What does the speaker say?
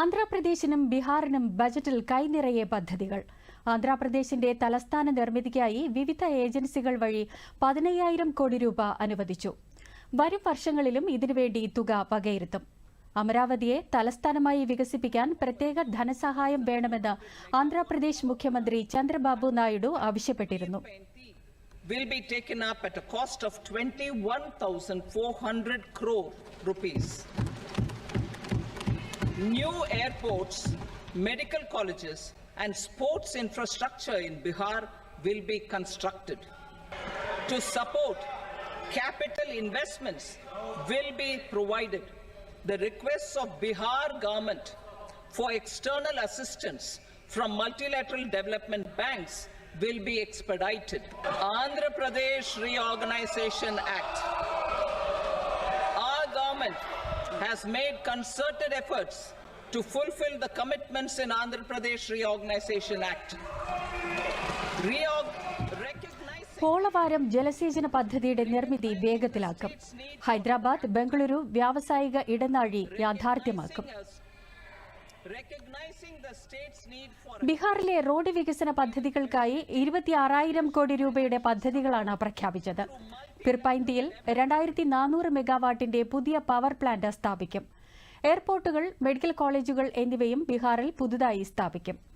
ആന്ധ്രാപ്രദേശിനും ബീഹാറിനും ബജറ്റിൽ കൈനിറയെ പദ്ധതികൾ. ആന്ധ്രാപ്രദേശിന്റെ തലസ്ഥാന നിർമ്മിതിക്കായി വിവിധ ഏജൻസികൾ വഴി പതിനയ്യായിരം കോടി രൂപ അനുവദിച്ചു. വരും വർഷങ്ങളിലും ഇതിനുവേണ്ടി തുക വകയിരുത്തും. അമരാവതിയെ തലസ്ഥാനമായി വികസിപ്പിക്കാൻ പ്രത്യേക ധനസഹായം വേണമെന്ന് ആന്ധ്രാപ്രദേശ് മുഖ്യമന്ത്രി ചന്ദ്രബാബു നായിഡു ആവശ്യപ്പെട്ടിരുന്നു. Will be taken up at a cost of 21,400 crore rupees. New airports, medical colleges, and sports infrastructure in Bihar will be constructed. To support capital investments will be provided. The requests of Bihar government for external assistance from multilateral development banks will be expedited. Andhra Pradesh Reorganization Act. Has made concerted efforts to fulfill the commitments in Andhra Pradesh Reorganization Act. Reorg Polavaram ജലസേചന പദ്ധതിയുടെ നിർമ്മിതി വേഗത്തിലാക്കും ഹൈദരാബാദ് ബംഗളൂരു വ്യാവസായിക ഇടനാഴി യാഥാർത്ഥ്യമാക്കും ബീഹാറിലെ road വികസന പദ്ധതികൾക്കായി ഇരുപത്തിയാറായിരം കോടി രൂപയുടെ പദ്ധതികളാണ് പ്രഖ്യാപിച്ചത്. പിർപ്പൈന്തിയിൽ രണ്ടായിരത്തി നാനൂറ് മെഗാവാട്ടിന്റെ പുതിയ പവർ പ്ലാന്റ് സ്ഥാപിക്കും. എയർപോർട്ടുകൾ മെഡിക്കൽ കോളേജുകൾ എന്നിവയും ബീഹാറിൽ പുതുതായി സ്ഥാപിക്കും.